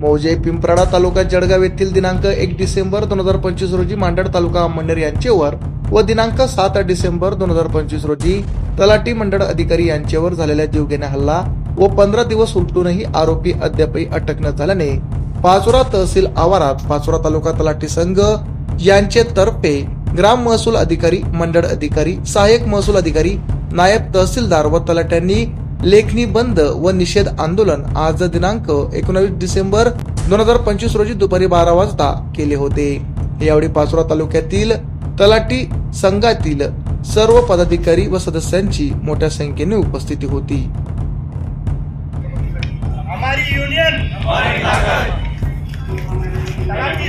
मौजे पिंपराडा तालुका जळगाव येथील दिनांक एक डिसेंबर दोन हजार पंचवीस रोजी मांडड तालुका अंमळनेर यांचेवर व दिनांक सात डिसेंबर दोन हजार पंचवीस रोजी तलाठी मंडळ अधिकारी यांच्यावर झालेल्या जीवघेण्या हल्ला व पंधरा दिवस उलटूनही आरोपी अद्यापही अटक न झाल्याने पाचोरा तहसील आवारात पाचोरा तालुका तलाठी संघ यांचे तर्फे ग्राम महसूल अधिकारी मंडळ अधिकारी सहाय्यक महसूल अधिकारी नायब तहसीलदार व तलाट्यांनी लेखणी बंद व निषेध आंदोलन आज दिनांक एकोणावीस डिसेंबर दोन हजार पंचवीस रोजी दुपारी बारा वाजता केले होते. यावेळी पाचोरा तालुक्यातील तलाटी संघातील सर्व पदाधिकारी व सदस्यांची मोठ्या संख्येने उपस्थिती होती. हमारी यूनियन हमारी ताकत। तलाठी